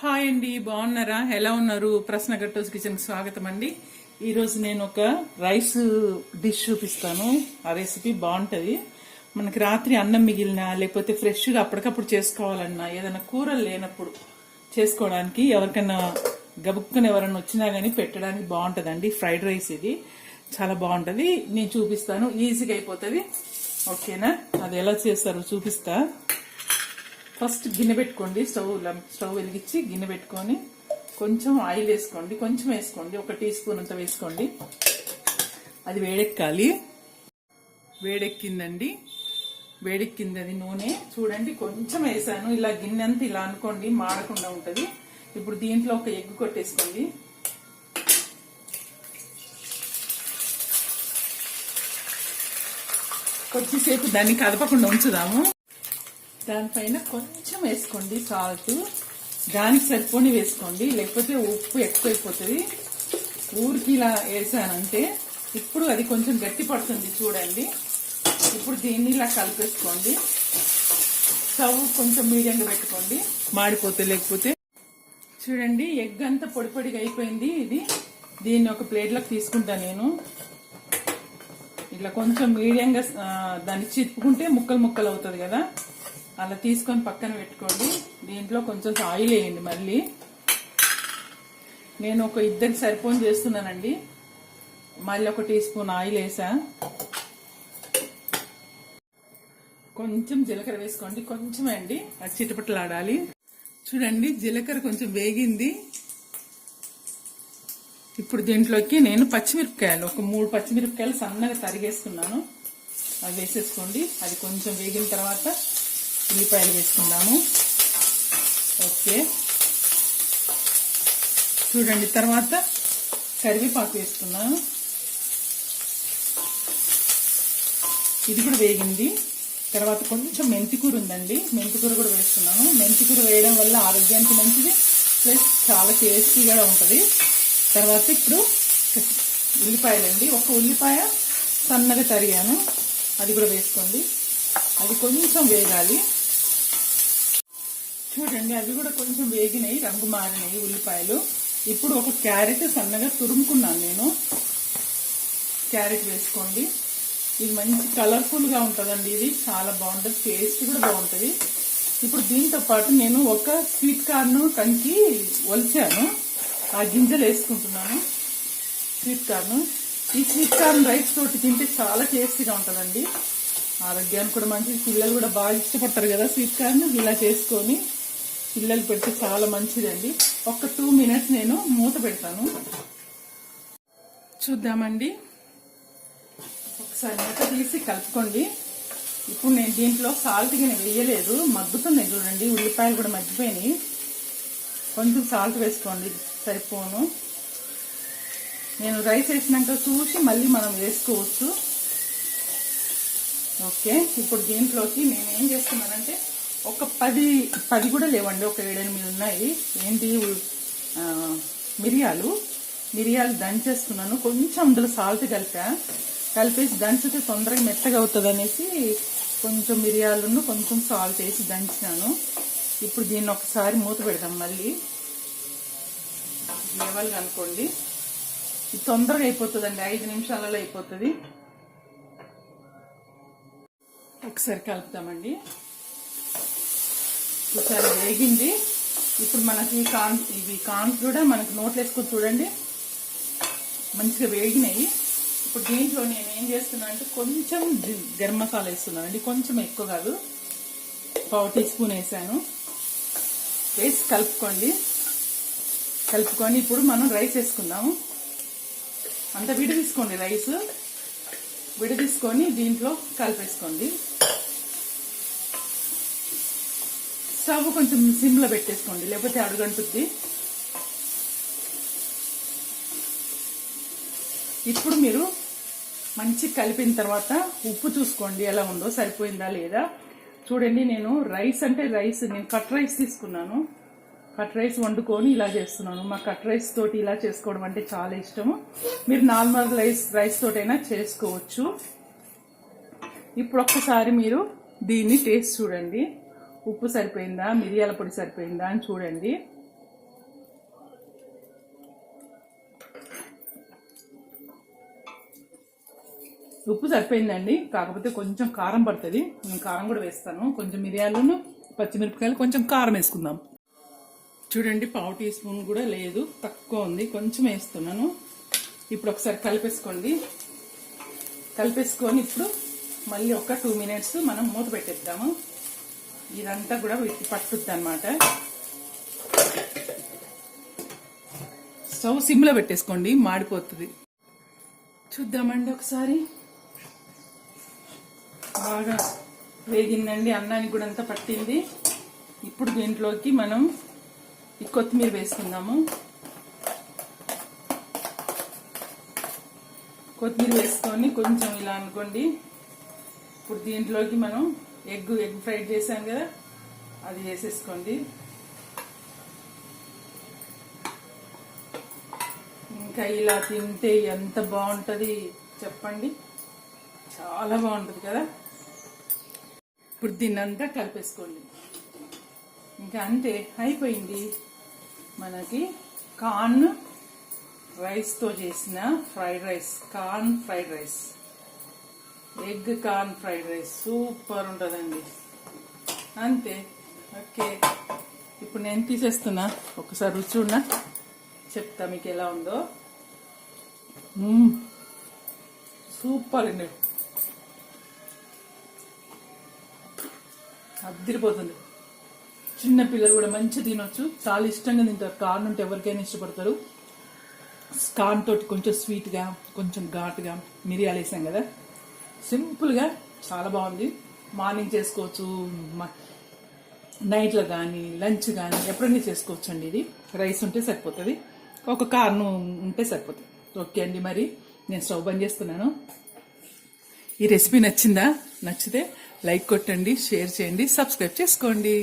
Hi అండి బాగున్నారా? ఎలా ఉన్నారు? ప్రశ్న గట్టోస్ కిచెన్ స్వాగతం అండి ఈరోజు నేను ఒక రైస్ డిష్ చూపిస్తాను. ఆ రెసిపీ బాగుంటుంది. మనకి రాత్రి అన్నం మిగిలినా లేకపోతే ఫ్రెష్గా అప్పటికప్పుడు చేసుకోవాలన్నా ఏదైనా కూరలు లేనప్పుడు చేసుకోవడానికి ఎవరికైనా గబుక్కుని ఎవరైనా వచ్చినా కానీ పెట్టడానికి బాగుంటుందండి. ఫ్రైడ్ రైస్ ఇది. చాలా బాగుంటుంది. నేను చూపిస్తాను. ఈజీగా అయిపోతుంది. ఓకేనా? అది ఎలా చేస్తారో చూపిస్తా. ఫస్ట్ గిన్నె పెట్టుకోండి స్టవ్ స్టవ్ వెలిగించి గిన్నె పెట్టుకొని కొంచెం ఆయిల్ వేసుకోండి కొంచెం వేసుకోండి ఒక టీ స్పూన్ అంత వేసుకోండి. అది వేడెక్కాలి. వేడెక్కిందండి. వేడెక్కింది అది నూనె. చూడండి కొంచెం వేసాను. ఇలా గిన్నె అంతా ఇలా అనుకోండి మాడకుండా ఉంటుంది. ఇప్పుడు దీంట్లో ఒక ఎగ్ కొట్టేసుకోండి. కొద్దిసేపు దాన్ని కదపకుండా ఉంచుదాము. దానిపైన కొంచెం వేసుకోండి సాల్ట్ దానికి సరిపోని వేసుకోండి. లేకపోతే ఉప్పు ఎక్కువైపోతుంది. ఊరికి ఇలా వేసానంటే ఇప్పుడు అది కొంచెం గట్టి పడుతుంది చూడండి. ఇప్పుడు దీన్ని ఇలా కలిపేసుకోండి. స్టవ్ కొంచెం మీడియంగా పెట్టుకోండి. మాడిపోతే లేకపోతే చూడండి ఎగ్ అంతా పొడి పొడిగా అయిపోయింది. ఇది దీన్ని ఒక ప్లేట్లోకి తీసుకుంటా నేను. ఇట్లా కొంచెం మీడియంగా దాన్ని చిప్పుకుంటే ముక్కలు ముక్కలు అవుతుంది కదా. అలా తీసుకొని పక్కన పెట్టుకోండి. దీంట్లో కొంచెం ఆయిల్ వేయండి మళ్ళీ. నేను ఒక ఇద్దరికి సరిపోని చేస్తున్నానండి. మళ్ళీ ఒక టీ స్పూన్ ఆయిల్ వేసా. కొంచెం జీలకర్ర వేసుకోండి. కొంచెం అండి. అది చిటపటలాడాలి. చూడండి జీలకర్ర కొంచెం వేగింది. ఇప్పుడు దీంట్లోకి నేను పచ్చిమిరపకాయలు ఒక మూడు పచ్చిమిరపకాయలు సన్నగా తరిగేసుకున్నాను. అవి వేసేసుకోండి. అది కొంచెం వేగిన తర్వాత ఉల్లిపాయలు వేసుకుందాము. ఓకే. చూడండి తర్వాత కరివేపాకు వేసుకున్నాను ఇది కూడా వేగింది. తర్వాత కొంచెం మెంతికూర ఉందండి. మెంతికూర కూడా వేస్తున్నాను మెంతికూర వేయడం వల్ల ఆరోగ్యానికి మంచిది ప్లస్ చాలా టేస్టీగా ఉంటుంది. తర్వాత ఇప్పుడు ఉల్లిపాయలండి. ఒక ఉల్లిపాయ సన్నగా తరిగాను. అది కూడా వేసుకోండి. అది కొంచెం వేగాలి. చూడండి అవి కూడా కొంచెం వేగినాయి రంగు మారినాయి ఉల్లిపాయలు. ఇప్పుడు ఒక క్యారెట్ సన్నగా తురుముకున్నాను నేను. క్యారెట్ వేసుకోండి. ఇది మంచి కలర్ఫుల్గా ఉంటుందండి ఇది. చాలా బాగుంటుంది టేస్ట్ కూడా బాగుంటుంది. ఇప్పుడు దీంతో పాటు నేను ఒక స్వీట్ కార్న్ కంకి ఒలిచాను. ఆ గింజలు వేసుకుంటున్నాను. Sweet corn. ఈ స్వీట్ కార్న్ రైస్ తోటి తింటే చాలా టేస్టీగా ఉంటుందండి. ఆరోగ్యానికి కూడా మంచిది పిల్లలు కూడా బాగా ఇష్టపడతారు కదా స్వీట్ కార్న్. ఇలా చేసుకొని పిల్లలు పెడితే చాలా మంచిదండి. ఒక టూ మినిట్స్ నేను మూత పెడతాను. చూద్దామండి. ఒకసారి మూత తీసి కలుపుకోండి. ఇప్పుడు నేను దీంట్లో సాల్ట్ గిన్నె వేయలేదు. మగ్గుతున్నాయి చూడండి. ఉల్లిపాయలు కూడా మగ్గిపోయినాయి. కొంచెం సాల్ట్ వేసుకోండి. సరిపోను. నేను రైస్ వేసినాక చూసి మళ్ళీ మనం వేసుకోవచ్చు. ఓకే. ఇప్పుడు దీంట్లోకి నేను ఏం చేస్తున్నానంటే ఒక పది పది కూడా లేవండి. ఒక ఏడెనిమిది ఉన్నాయి. ఏంటి? మిరియాలు. మిరియాలు దంచేస్తున్నాను. కొంచెం అందులో సాల్ట్ కలిపా. కలిపేసి దంచితే తొందరగా మెత్తగా అవుతుంది అనేసి కొంచెం మిరియాలను కొంచెం సాల్ట్ వేసి దంచినాను. ఇప్పుడు దీన్ని ఒకసారి మూత పెడదాం మళ్ళీ. లేవాలి అనుకోండి. ఇది తొందరగా అయిపోతుందండి. ఐదు నిమిషాలలో అయిపోతుంది. ఒకసారి కలుపుతామండి ఒకసారి వేగింది. ఇప్పుడు మనకి కాన్ ఇవి కాన్స్ కూడా మనకి నోట్లు వేసుకొని చూడండి. మంచిగా వేగినాయి. ఇప్పుడు దీంట్లో నేను ఏం చేస్తున్నా అంటే కొంచెం జి- గరం మసాలా వేస్తున్నాను. అండి కొంచెం ఎక్కువ కాదు. పావు టీ స్పూన్ వేసాను. వేసి కలుపుకోండి. కలుపుకొని ఇప్పుడు మనం రైస్ వేసుకుందాము. అంత విడి తీసుకోండి రైస్. విడి తీసుకొని దీంట్లో కలిపేసుకోండి. స్టవ్ కొంచెం సిమ్లో పెట్టేసుకోండి లేకపోతే అడుగంటుద్ది. ఇప్పుడు మీరు మంచి కలిపిన తర్వాత ఉప్పు చూసుకోండి ఎలా ఉందో సరిపోయిందా లేదా. చూడండి నేను రైస్ అంటే రైస్ నేను కట్ రైస్ తీసుకున్నాను. కట్ రైస్ వండుకొని ఇలా చేస్తున్నాను. మా కట్ రైస్ తోటి ఇలా చేసుకోవడం అంటే చాలా ఇష్టము. మీరు నార్మల్ రైస్ రైస్ తోటైనా చేసుకోవచ్చు. ఇప్పుడు ఒక్కసారి మీరు దీన్ని టేస్ట్ చూడండి. ఉప్పు సరిపోయిందా? మిరియాల పొడి సరిపోయిందా అని చూడండి. ఉప్పు సరిపోయిందండి. కాకపోతే కొంచెం కారం పడుతుంది. నేను కారం కూడా వేస్తాను. కొంచెం మిరియాలను పచ్చిమిరపకాయలు కొంచెం కారం వేసుకుందాం. చూడండి పావు టీ స్పూన్ కూడా లేదు. తక్కువ ఉంది. కొంచెం వేస్తున్నాను. ఇప్పుడు ఒకసారి కలిపేసుకోండి. కలిపేసుకొని ఇప్పుడు మళ్ళీ ఒక టూ మినిట్స్ మనం మూత పెట్టేద్దాము. ఇదంతా కూడా వీటికి పట్టుద్ది అనమాట స్టవ్ సిమ్లో పెట్టేసుకోండి మాడిపోతుంది. చూద్దామండి ఒకసారి. బాగా వేగిందండి అన్నానికి కూడా అంతా పట్టింది. ఇప్పుడు దీంట్లోకి మనం ఈ కొత్తిమీర వేసుకుందాము. కొత్తిమీర వేసుకొని కొంచెం ఇలా అనుకోండి. ఇప్పుడు దీంట్లోకి మనం ఎగ్ ఎగ్ ఫ్రైడ్ చేసాం కదా అది వేసేసుకోండి. ఇంకా ఇలా తింటే ఎంత బాగుంటుంది చెప్పండి. చాలా బాగుంటుంది కదా. ఇప్పుడు దీన్నంతా కలిపేసుకోండి. ఇంకా అంతే అయిపోయింది. మనకి కార్న్ రైస్తో చేసిన fried rice corn fried rice. Egg corn fried rice. Super ఉంటుందండి. అంతే. ఓకే. ఇప్పుడు నేను తీసేస్తున్నా. ఒకసారి రుచి ఉన్నా చెప్తా మీకు ఎలా ఉందో. సూపర్ అండి. అద్దరిపోతుంది చిన్న పిల్లలు కూడా మంచి తినొచ్చు. చాలా ఇష్టంగా తింటారు. కార్న్ ఉంటే ఎవరికైనా ఇష్టపడతారు. కార్న్ తోటి కొంచెం స్వీట్గా కొంచెం ఘాటుగా మిరియాలు వేసాం కదా. సింపుల్గా చాలా బాగుంది. మార్నింగ్ చేసుకోవచ్చు నైట్లో కానీ లంచ్ కానీ ఎప్పుడైనా చేసుకోవచ్చు అండి ఇది. రైస్ ఉంటే సరిపోతుంది. ఒక కార్ను ఉంటే సరిపోతుంది. ఓకే అండి మరి నేను స్టవ్ బంద్ చేస్తున్నాను. ఈ రెసిపీ నచ్చిందా? నచ్చితే లైక్ కొట్టండి షేర్ చేయండి సబ్స్క్రైబ్ చేసుకోండి.